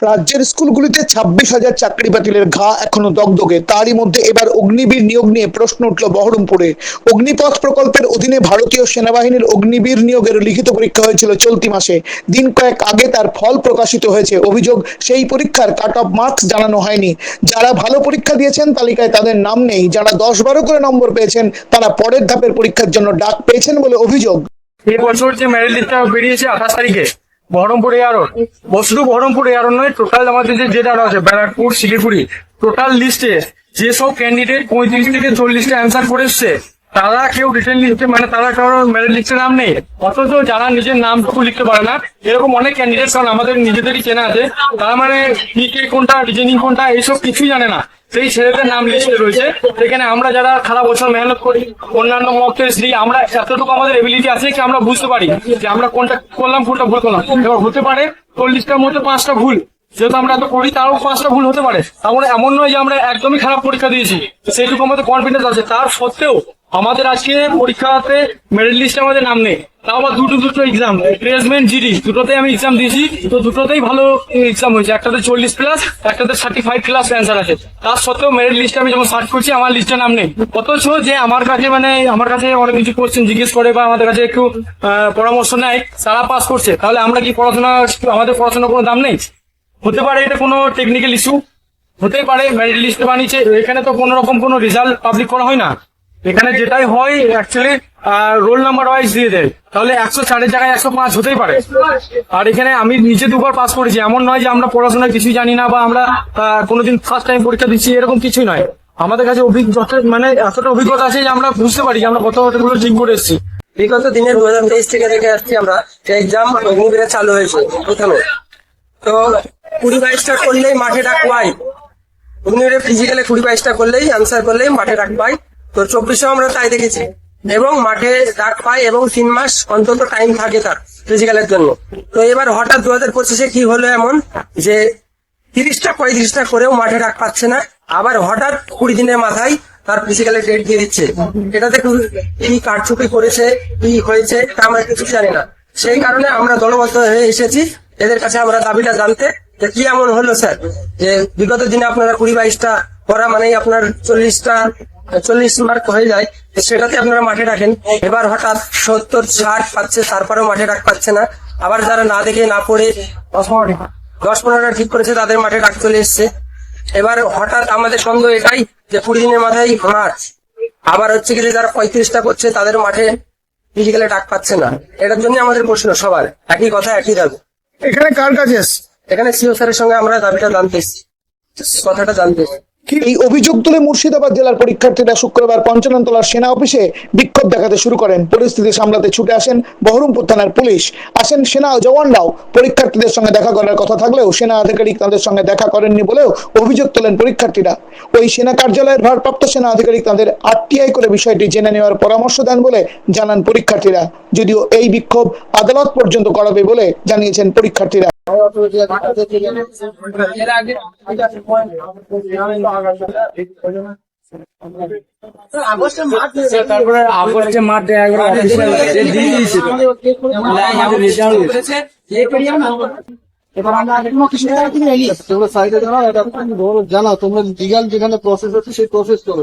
রাজ্যের স্কুলগুলিতে ছাব্বিশ হাজার চাকরি বাতিলের ঘা এখনও দগদগে। তারই মধ্যে এবার অগ্নিবীর নিয়োগ নিয়ে প্রশ্ন উঠল বহরমপুরে। অগ্নিপথ প্রকল্পের অধীনে ভারতীয় সেনাবাহিনীর অগ্নিবীর নিয়োগের লিখিত পরীক্ষা হয়েছিল চলতি মাসে। দিন কয়েক আগে তার ফল প্রকাশিত হয়েছে। অভিযোগ, সেই পরীক্ষার কাট অফ মার্কস জানানো হয়নি। যারা ভালো পরীক্ষা দিয়েছেন, তালিকায় তাদের নাম নেই। যারা দশ বারো করে নম্বর পেয়েছেন, তারা পরের ধাপের পরীক্ষার জন্য ডাক পেয়েছেন বলে অভিযোগ। এই বছর যে মেরিট লিস্টটা বেরিয়েছে আঠাশ তারিখে বহরমপুর এয়ারোড শুধু বহরমপুর এয়ারোড নয় টোটাল আমাদের যে যেটা আছে, ব্যারাকপুর, শিলিগুড়ি টোটাল লিস্টে যেসব ক্যান্ডিডেট পঁয়ত্রিশ থেকে চল্লিশটা অ্যান্সার করে এসছে। তারা কেউ রিটেন লিস্টে মানে তারা কারও মেরিট লিস্টে নাম নেই। অথচ যারা নিজের নামটুকু লিখতে পারে না, এরকম অনেক ক্যান্ডিডেট কারণ আমাদের নিজেদেরই চেনা আছে। তারা মানে পিকে কোনটা রিজনিং কোনটা, এইসব কিছুই জানে না। সেই ছেলেদের নাম লিস্টে রয়েছে। সেখানে আমরা যারা সারা বছর মেহনত করি, অন্যান্য মক দিই, আমরা এতটুকু আমাদের এবিলিটি আছে কি আমরা বুঝতে পারি যে আমরা কোনটা করলাম, কোনটা ভুল করলাম। এবার হতে পারে চল্লিশটার মধ্যে পাঁচটা ভুল। যেহেতু আমরা এত করি তারও পাঁচটা ভুল হতে পারে। আমরা এমন নয় যে আমরা একদমই খারাপ পরীক্ষা দিয়েছি। সেইটুকু আমাদের কনফিডেন্স আছে। তার সত্ত্বেও আমাদের আজকে পরীক্ষাতে মেরিট লিস্টে আমাদের নাম নেই। তাও আবার দুটো দুটো এক্সাম প্লেসমেন্ট জিডি। দুটোতে আমি এক্সাম দিয়েছি, তো দুটোতেই ভালো এক্সাম হয়েছে। একটাতে চল্লিশ প্লাস একটাতে থার্টি ফাইভ প্লাস অ্যান্সার আছে। তার সত্ত্বেও মেরিট লিস্টে আমি যখন সার্চ করছি, আমার লিস্টে নাম নেই। অথচ যে আমার কাছে মানে আমার কাছে অনেক কিছু কোশ্চেন জিজ্ঞেস করে বা আমাদের কাছে একটু পরামর্শ নেয়, তারা পাস করছে। তাহলে আমরা কি পড়াশোনা, আমাদের পড়াশোনার কোনো দাম নেই? হতে পারে এটা কোনো টেকনিক্যাল ইস্যু হতেই পারে মেরিট লিস্ট বানিয়েছে। এখানে তো কোনো রকম কোনো রেজাল্ট পাবলিক করা হয় না। এখানে যেটাই হয় অ্যাকচুয়ালি রোল নাম্বার ওয়াইজ দিয়ে দেয়। তাহলে একশো চারের জায়গায় একশো পাঁচ হতেই পারে। আর এখানে আমি নিজে দুবার পাস করেছি। এমন নয় যে আমরা পড়াশোনায় কিছুই জানি না বা আমরা আহ, কোনোদিন ফার্স্ট টাইম পরীক্ষা দিচ্ছি এরকম কিছুই নয়। আমাদের কাছে অভিজ্ঞতা মানে এতটা অভিজ্ঞতা আছে যে আমরা বুঝতে পারি যে আমরা কত কতগুলো ঠিক করে এসেছি। বিগত দিনে দু হাজার তেইশ থেকে দেখে আসছি আমরা এক্সাম অগ্নিবীরে চালু হয়েছে প্রথমে। তো কুড়ি বাইশটা করলেই মাঠে ডাক পাই। অগ্নিবীরে ফিজিক্যালে কুড়ি বাইশটা করলেই অ্যান্সার করলেই মাঠে ডাক পাই। তো চব্বিশেও আমরা তাই দেখেছি। এবং মাঠে ডাক পাই এবং তিন মাস অন্তত টাইম থাকে তার ফিজিক্যালের জন্য। তো এবার হঠাৎ দু হাজার পঁচিশে কি হলো এমন যে তিরিশটা, পঁয়ত্রিশটা করেও মাঠে ডাক পাচ্ছে না। আবার হঠাৎ কুড়ি দিনের মাথায় তার ফিজিক্যালের ডেট দিয়ে দিচ্ছে। এটাতে কি কারচুপি করেছে, কি হয়েছে, তা আমরা কিছু জানি না। সেই কারণে আমরা দলবদ্ধ হয়ে এসেছি। এদের কাছে আমরা দাবিটা জানতে যে কি এমন হলো, স্যার? যে বিগত দিনে আপনারা কুড়ি বাইশটা করা মানেই আপনার চল্লিশটা চল্লিশ মার্ক হয়ে যায় সেটাতে আপনারা মাঠে রাখেন। এবার হঠাৎ সত্তর ষাট পাচ্ছে তারপরেও মাঠে রাখ পাচ্ছে না। আবার যারা না দেখে না পড়ে দশ পনেরোটা ঠিক করেছে তাদের মাঠে ডাক চলে এসছে। এবার হঠাৎ আমাদের সন্দেহ এটাই যে কুড়ি দিনের মাথায় মার্চ আবার হচ্ছে গেলে যারা পঁয়ত্রিশটা করছে তাদের মাঠে ফিজিক্যালে ডাক পাচ্ছে না। এটার জন্য আমাদের প্রশ্ন সবার। একই কথা একই দাবি। এখানে কার কাছে এখানে সিও স্যারের সঙ্গে আমরা দাবিটা জানতে এসেছি। কথাটা জানতে এসেছি। এই অভিযোগ তুলে মুর্শিদাবাদ জেলার পরীক্ষার্থীরা শুক্রবার পঞ্চাননতলার সেনা অফিসে বিক্ষোভ দেখাতে শুরু করেন। পরিস্থিতি সামলাতে ছুটে আসেন বহরমপুর থানার পুলিশ। আসেন সেনা জওয়ানরাও। পরীক্ষার্থীদের সঙ্গে দেখা করার কথা থাকলেও সেনা আধিকারিক তাদের সঙ্গে দেখা করেননি বলেও অভিযোগ তোলেন পরীক্ষার্থীরা। ওই সেনা কার্যালয়ের ভারপ্রাপ্ত সেনা আধিকারিক তাদের আরটিআই করে বিষয়টি জেনে নেওয়ার পরামর্শ দেন বলে জানান পরীক্ষার্থীরা। যদিও এই বিক্ষোভ আদালত পর্যন্ত করাবে বলে জানিয়েছেন পরীক্ষার্থীরা। তারপরে আগস্টে মাঠে একবার অফিসিয়াল দিয়ে দিয়েছিল তোমরা লিগাল যেখানে প্রসেস আছে সেই প্রসেস করো